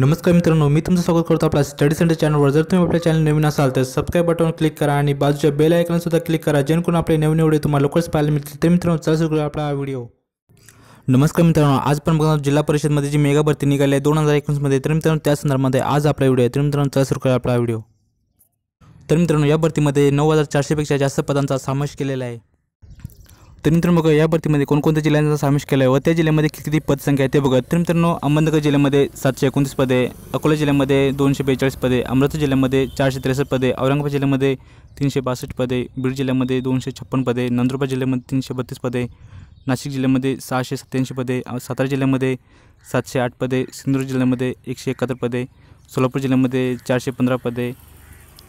नमस्कार मित्रांनो, मी तुमचं स्वागत करतो आपल्या स्टडी सेंटर चॅनलवर जर तुम्ही आपल्या चॅनल नवीन असाल तर सबस्क्राईब बटनवर क्लिक करा आणि बाजूच्या बेल आयकॉन सुद्धा क्लिक करा, जेणेकरून आपले नवीन व्हिडिओ तुम्हाला लवकरच पाहायला मिळतील. तर मित्रांनो, चला सुरू करूया आपला हा व्हिडिओ. नमस्कार मित्रांनो, आज पण बघा जिल्हा परिषदमध्ये जी मेगा भरती निघाली आहे दोन हज़ार एकोणीसमध्ये तर मित्रांनो, त्या संदर्भामध्ये आज आपला व्हिडिओ आहे. तर मित्रांनो, चला सुरू करूया आपला हा व्हिडिओ. तर मित्रांनो, या भरतीमध्ये नऊ हज़ार चारशेपेक्षा जास्त पदांचा समावेश केलेला आहे. तर मित्रांनो बघा या भरतीमध्ये कोणकोणत्या जिल्ह्यांचा समावेश केला आहे व त्या जिल्ह्यामध्ये किती पदसंख्या आहे ते बघा. तर मित्रांनो अहमदनगर जिल्ह्यामध्ये सातशे एकोणतीस पदे, अकोला जिल्ह्यामध्ये दोनशे बेचाळीस पदे, अमरावती जिल्ह्यामध्ये चारशे त्रेसष्ट पदे, औरंगाबाद जिल्ह्यामध्ये तीनशे बासष्ट पदे, बीड जिल्ह्यामध्ये दोनशे छप्पन पदे, नंदुरबार जिल्ह्यामध्ये तीनशे बत्तीस पदे, नाशिक जिल्ह्यामध्ये सहाशे सत्त्याऐंशी पदे, सातारा जिल्ह्यामध्ये सातशे आठ पदे, सिंधुदुर्ग जिल्ह्यामध्ये एकशे एकाहत्तर पदे, सोलापूर जिल्ह्यामध्ये चारशे पंधरा पदे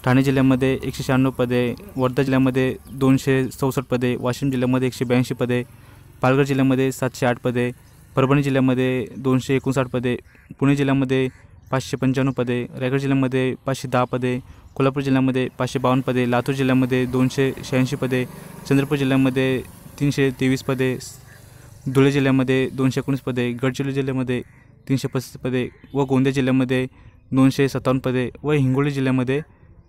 ठाणे जिल्ह्यामध्ये एकशे शहाण्णव पदे, वर्धा जिल्ह्यामध्ये दोनशे चौसष्ट पदे, वाशिम जिल्ह्यामध्ये एकशे ब्याऐंशी पदे, पालघर जिल्ह्यामध्ये सातशे आठ पदे, परभणी जिल्ह्यामध्ये दोनशे एकोणसाठ पदे, पुणे जिल्ह्यामध्ये पाचशे पंच्याण्णव पदे, रायगड जिल्ह्यामध्ये पाचशे दहा पदे, कोल्हापूर जिल्ह्यामध्ये पाचशे बावन्न पदे, लातूर जिल्ह्यामध्ये दोनशे शहाऐंशी पदे, चंद्रपूर जिल्ह्यामध्ये तीनशे तेवीस पदे, धुळे जिल्ह्यामध्ये दोनशे एकोणीस पदे, गडचिरोली जिल्ह्यामध्ये तीनशे पस्तीस पदे व गोंदिया जिल्ह्यामध्ये दोनशे सत्तावन्न पदे व हिंगोली जिल्ह्यामध्ये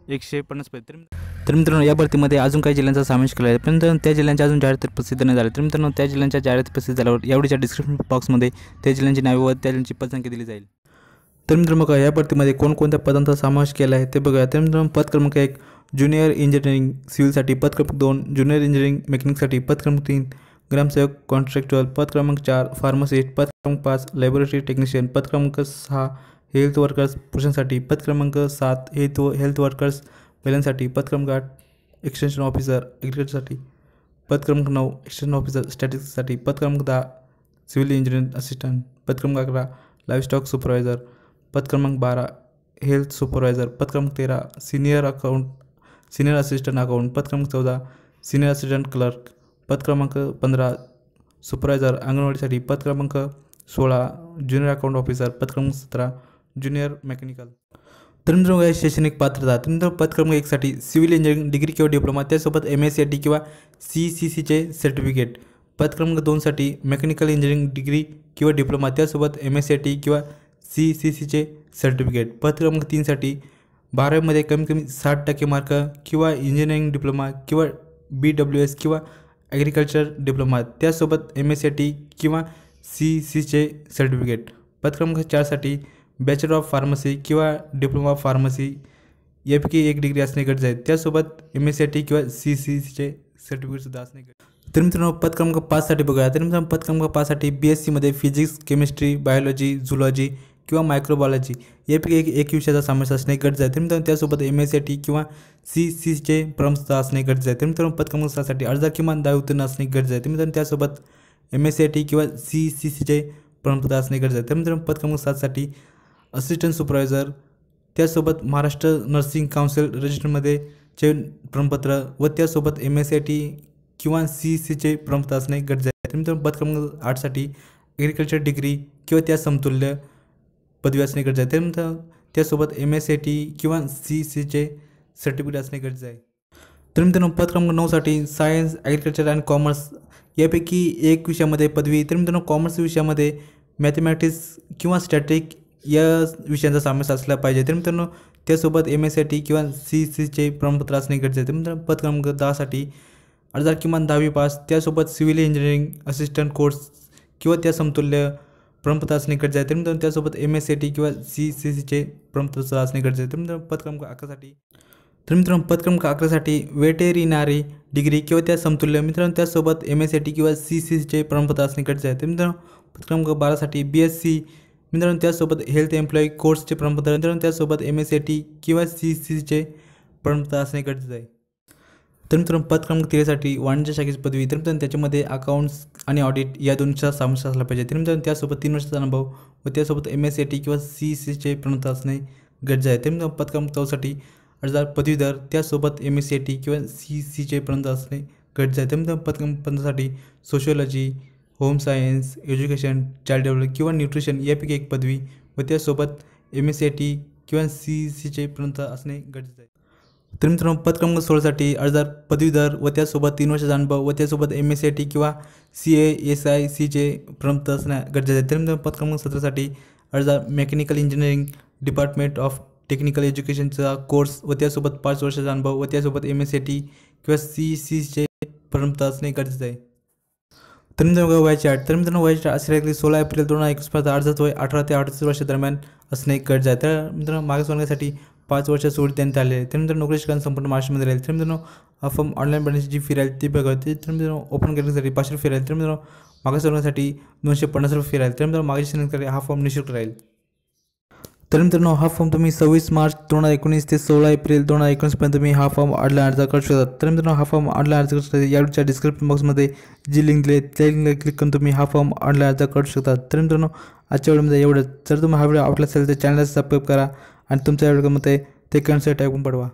एकशे पन्नास पैसे तर मित्रांनो या भरतीमध्ये अजून काही जिल्ह्यांचा समावेश केला आहे. पण त्या जिल्ह्यांच्या अजून जाहिरात प्रसिद्ध नाही झाले. तर मित्रांनो त्या जिल्ह्यांच्या जाहिरात प्रसिद्ध झाल्यावर यावेळीच्या डिस्क्रिप्शन बॉक्समध्ये त्या जिल्ह्यांची नावे व त्या जिल्ह्यांची पदसंख्या दिली जाईल. तर मित्रांनो बघा या भरतीमध्ये कोणकोणत्या पदांचा समावेश केला आहे ते बघा तर मित्रांनो पद क्रमांक एक ज्युनियर इंजिनिअरिंग सिव्हिलसाठी पद क्रमांक दोन ज्युनियर इंजिनिअरिंग मेकॅनिकसाठी पद क्रमांक तीन ग्रामसेवक कॉन्ट्रॅक्च्युअल पद क्रमांक चार फार्मसिस्ट पद क्रमांक पाच लॅबोरेटरी टेक्निशियन पद क्रमांक सहा हेल्थ वर्कर्स पुरुषांसाठी पद क्रमांक सात हेल्थ हेल्थ वर्कर्स महिलांसाठी पद क्रमांक आठ एक्सटेन्शन ऑफिसर ॲग्रिकल्चरसाठी पद क्रमांक नऊ एक्सटेन्शन ऑफिसर स्टॅटिस्टिक्ससाठी पद क्रमांक दहा सिव्हिल इंजिनिअरिंग असिस्टंट पद क्रमांक अकरा लाईफस्टॉक सुपरवायझर पद क्रमांक बारा हेल्थ सुपरवायझर पद क्रमांक तेरा senior account senior assistant account पद क्रमांक चौदा सिनियर असिस्टंट क्लर्क पद क्रमांक पंधरा सुपरवायझर अंगणवाडीसाठी पद क्रमांक सोळा ज्युनियर अकाउंट ऑफिसर पद क्रमांक सतरा ज्युनियर मेकॅनिकल तर मित्रांनो शैक्षणिक पात्रता. तर मित्रांनो पद क्रमांक एकसाठी सिव्हिल इंजिनिअरिंग डिग्री किंवा डिप्लोमा त्यासोबत एम एस सी टी किंवा सी सी सीचे सर्टिफिकेट पद क्रमांक दोनसाठी मेकॅनिकल इंजिनिअरिंग डिग्री किंवा डिप्लोमा त्यासोबत एम एस सी टी किंवा सी सी सीचे सर्टिफिकेट पद क्रमांक तीनसाठी बारावीमध्ये कमी कमी साठ टक्के मार्क किंवा इंजिनिअरिंग डिप्लोमा किंवा बी डब्ल्यू एस किंवा ॲग्रिकल्चर डिप्लोमा त्यासोबत एम एस सी टी किंवा सी सीचे सर्टिफिकेट पद क्रमांक चारसाठी बॅचलर ऑफ़ फार्मसी किंवा डिप्लोमा फार्मसी यापैकी एक डिग्री असणे गरजेचे आहे. त्यासोबत एम एस सी टी किंवा सी सी सीचे सर्टिफिकेटसुद्धा असणे गरजेचे तर मित्रांनो, पद क्रमांक पाचसाठी बघा तर मित्रांनो, पद क्रमांक पाचसाठी बी एस सीमध्ये फिजिक्स केमिस्ट्री बायोलॉजी झुलॉजी किंवा मायक्रोबायोलॉजी यापैकी एक एक विषयाचा समावेश असणे गरजेचे आहे. तर मित्रांनो, त्यासोबत एम एस सी टी किंवा सी सीचे प्रमुखता असणे गरजेचे आहे. तर मित्रांनो, पद क्रमांक सहासाठी अर्धा किमान दहा उत्तीर्ण असणे गरजेचे आहे. तर मित्रांनो, त्यासोबत एम एस सी टी किंवा सी सी सीचे प्रमुखता असणे गरजेचे आहे. तर मित्रांनो, पद क्रमांक सातसाठी असिस्टंट सुपरवायझर त्यासोबत महाराष्ट्र नर्सिंग काउन्सिल रजिस्टरमध्ये चे प्रमाणपत्र व त्यासोबत एम एस सी टी किंवा सी सीचे प्रमाणपत्र असणे गरजेचे आहे. तर मित्रांनो पद क्रमांक आठसाठी ॲग्रिकल्चर डिग्री किंवा त्या समतुल्य पदवी असणे गरजेचे आहे. त्यानंतर त्यासोबत एम एस सी टी किंवा सी सीचे सर्टिफिकेट असणे गरजेचे आहे. तर मित्रांनो पद क्रमांक नऊसाठी सायन्स ॲग्रिकल्चर अँड कॉमर्स यापैकी एक विषयामध्ये पदवी. तर मित्रांनो कॉमर्स विषयामध्ये मॅथमॅटिक्स किंवा स्टॅटिक या विषयांचा समावेश असला पाहिजे. तर मित्रांनो त्यासोबत एम एस सी टी किंवा सी सीचे प्रमाणपत्र असणे गरजेचे. आहे तर मित्रांनो पद क्रमांक दहासाठी अर्धा किमान दहावी पास त्यासोबत सिव्हिल इंजिनिअरिंग असिस्टंट कोर्स किंवा त्या समतुल्य प्रमाणपत्र असणे गरजेचे आहे. तर मित्रांनो त्यासोबत एम एस सी टी किंवा सी सी सीचे प्रमाणपत्र असणे गरजेचे आहे. तर मित्रांनो पद क्रमांक अकरासाठी तर मित्रांनो पद क्रमांक अकरासाठी वेटेरिनारी डिग्री किंवा त्या समतुल्य मित्रांनो त्यासोबत एम एस सी टी किंवा सी सी सीचे प्रमाणपत्र असणे गरजेचे आहे. तर मित्रांनो पद क्रमांक बारासाठी बी एस सी मित्रांनो त्यासोबत हेल्थ एम्प्लॉई कोर्सचे प्रमाणपत्र मित्रांनो त्यासोबत एम एस सी टी किंवा सी सी सीचे प्रमाणपत्र असणे गरजेचं आहे. तर मित्रांनो पद क्रमांक तेरासाठी वाणिज्य शाखेची पदवी. तर मित्रांनो त्याच्यामध्ये अकाउंट्स आणि ऑडिट या दोनचा समावेश असला पाहिजे. तर मित्रांनो त्यासोबत तीन वर्षाचा अनुभव व त्यासोबत एम एस सी टी किंवा सी सीचे प्रमाणपत्र असणे गरजेचं आहे. तर मित्रांनो पद क्रमांक चौसाठी अर्जदार पदवीधर त्यासोबत एम एस सी टी किंवा सी सीचे प्रमाणपत्र असणे गरजेचं आहे. तर मित्रांनो पद क्रमांक पंधरासाठी sociology home science education child develop किंवा न्यूट्रिशन यापैकी एक पदवी व त्यासोबत एम एस सी टी किंवा सी सीचे प्रमाणपत्र असणे गरजेचे आहे. तर मित्रांनो, पद क्रमांक सोळासाठी अर्जदार पदवीधर व त्यासोबत तीन वर्षाचा अनुभव व त्यासोबत एम एस सी टी किंवा सी ए एस आय सीचे प्रमाणपत्र असणे गरजेचे आहे. तर मित्रांनो, पद क्रमांक सतरासाठी अर्ज़ mechanical engineering department of technical एज्युकेशनचा course व त्यासोबत पाच वर्षाचा अनुभव व त्यासोबत एम एस सी टी किंवा सी सीचे परंपरा असणे गरजेचं आहे. तर मित्रांनो वयाची आठ तर मित्रांनो वयाची असे की सोळा एप्रिल दोन हज़ार एकवीसपर्यंत अर्जाचं वय अठरा ते अडतीस वर्षादरम्यान असणे गरज आहे तर मित्रांनो मागासवर्गासाठी पाच वर्ष सूट देण्यात आले आहे त्यानंतर नोकरी शिक्षण संपूर्ण महाराष्ट्रामध्ये राहील तर मित्रांनो फॉर्म ऑनलाईन भरण्याची जी फ़ी राहील ती बघा ती तर मित्रांनो ओपन करण्यासाठी पाचशे फ़ी राहील तर मित्रांनो मागासवर्गासाठी दोनशे पन्नास रुपये फ़ी राहील तर मित्रांनो मागाशी शिक्षणासाठी हा फॉर्म निशुल्क राहील तर मित्रांनो हा फॉर्म तुम्ही सव्वीस मार्च दोन हजार एकोणीस ते सोळा एप्रिल दोन हजार एकोणीसपर्यंत तुम्ही हा फॉर्म ऑनलाईन अर्ज करू शकता. तर मित्रांनो हा फॉर्म ऑनलाईन अर्ज करू शकता. याच्या डिस्क्रिप्शन बॉक्समध्ये जी लिंक दिली त्या लिंकला क्लिक करून तुम्ही हा फॉर्म ऑनलाईन अर्ज करू शकता. तर मित्रांनो आजच्या वेळेमध्ये एवढं जर तुम्ही हा व्हिडिओ आवडला असेल तर चॅनलला सबस्क्राईब करा आणि तुमच्या व्हिडिओमध्ये ते कन्सेप्ट ऐकून पडवा.